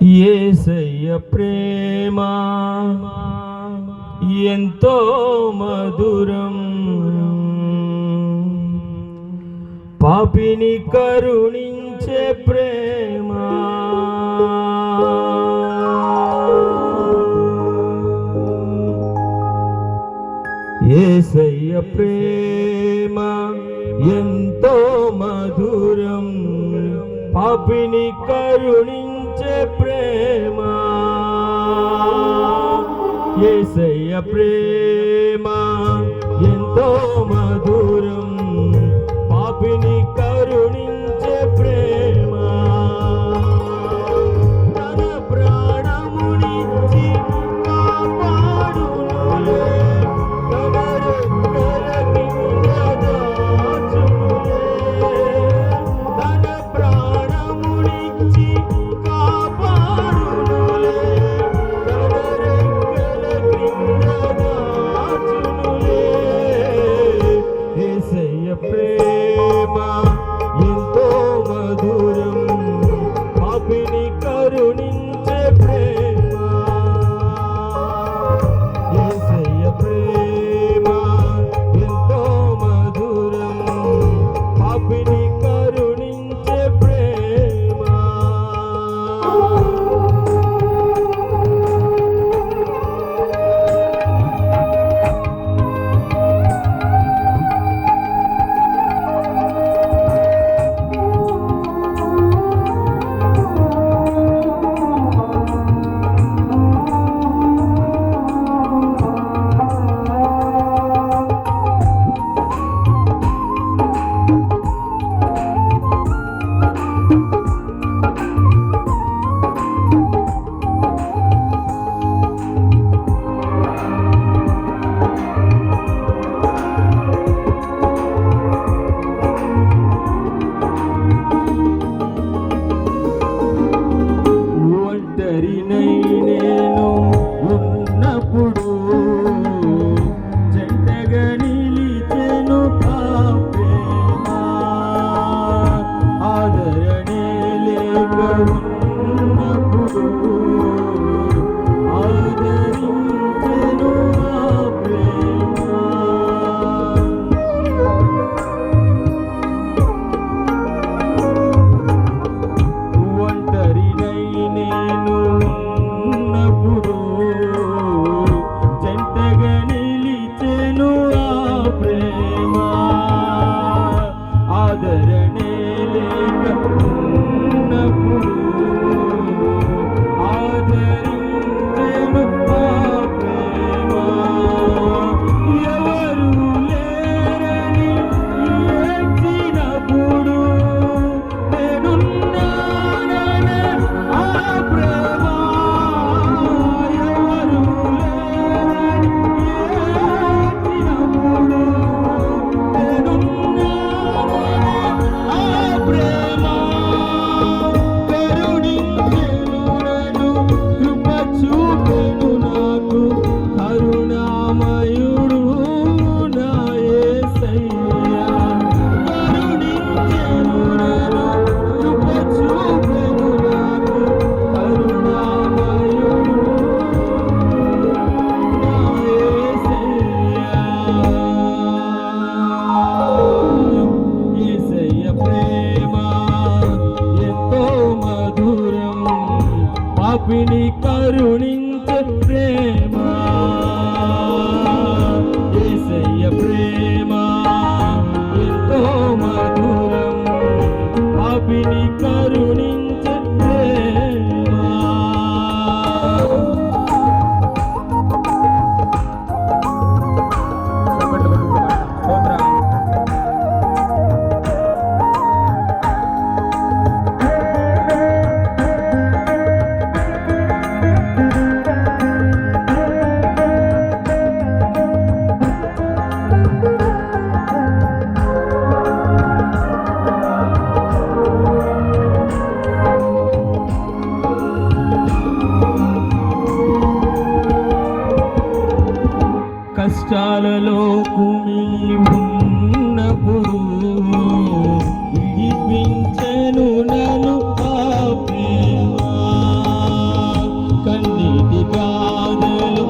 ఏసయ్య ప్రేమ ఎంతో మధురం. పాపిని కరుణించే ప్రేమ. ఏసయ్య ప్రేమ ఎంతో మధురం. పాపిని కరుణించ ఇచ్చే ప్రేమ. ఏసయ్య ప్రేమ. ఎంతో మా కష్టాలలో కుమిలిపున్నప్పుడు విడిపించను నను కన్నీటి బాధలు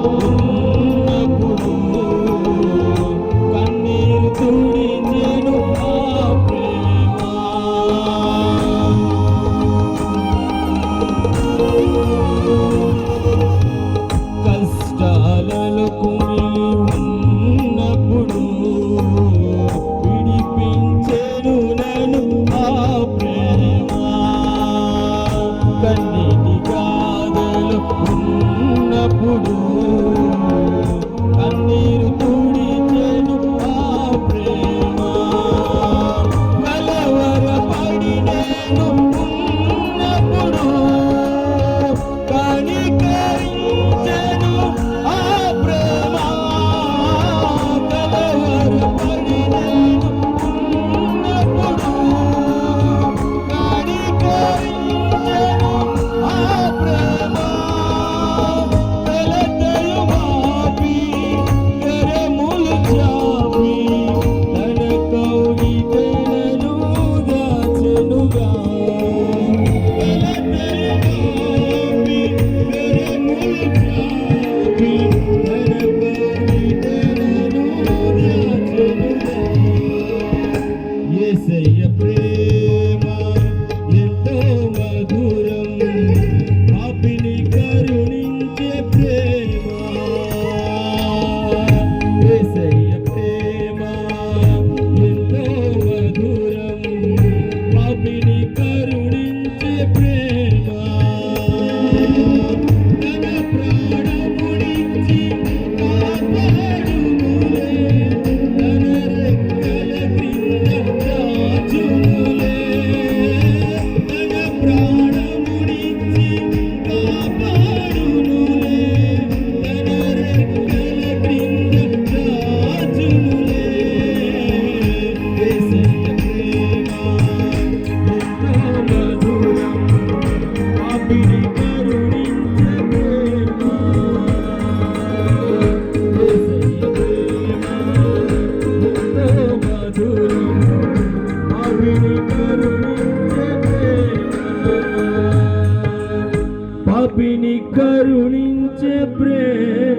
పాపిని కరుణించే ప్రేమ.